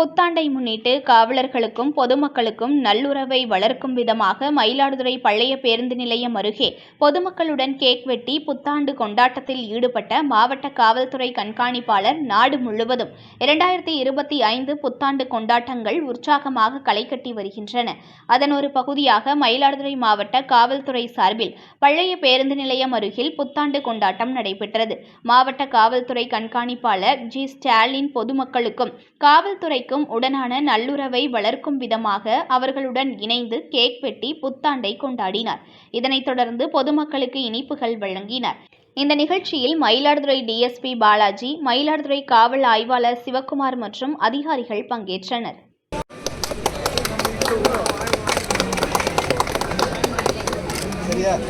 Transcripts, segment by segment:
புத்தாண்டை முன்னிட்டு காவலர்களுக்கும் பொதுமக்களுக்கும் நல்லுறவை வளர்க்கும் விதமாக மயிலாடுதுறை பழைய பேருந்து நிலையம் அருகே பொதுமக்களுடன் கேக் வெட்டி புத்தாண்டு கொண்டாட்டத்தில் ஈடுபட்ட மாவட்ட காவல்துறை கண்காணிப்பாளர் நாடு முழுவதும் இரண்டாயிரத்தி இருபத்தி ஐந்து புத்தாண்டு கொண்டாட்டங்கள் உற்சாகமாக களைகட்டி வருகின்றன. அதன் ஒரு பகுதியாக மயிலாடுதுறை மாவட்ட காவல்துறை சார்பில் பழைய பேருந்து நிலையம் அருகில் புத்தாண்டு கொண்டாட்டம் நடைபெற்றது. மாவட்ட காவல்துறை கண்காணிப்பாளர் ஜி ஸ்டாலின் பொதுமக்களுக்கும் காவல்துறை காவல்துறைக்கும் உடனான நல்லுறவை வளர்க்கும் விதமாக அவர்களுடன் இணைந்து கேக் வெட்டி புத்தாண்டை கொண்டாடினார். இதனைத் தொடர்ந்து பொதுமக்களுக்கு இனிப்புகள் வழங்கினார். இந்த நிகழ்ச்சியில் மயிலாடுதுறை டிஎஸ்பி பாலாஜி மயிலாடுதுறை காவல் ஆய்வாளர் சிவக்குமார் மற்றும் அதிகாரிகள் பங்கேற்றனர்.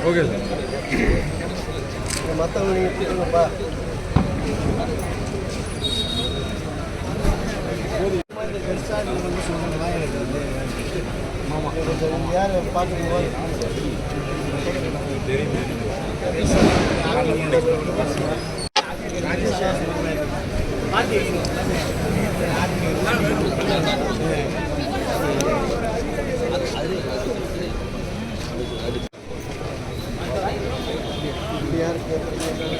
Okay sir. மற்றவங்க நீங்கள் கூப்பிடுங்கப்பா கொஞ்சம் யார் பார்க்கும்போது யார் கேட்குறீங்க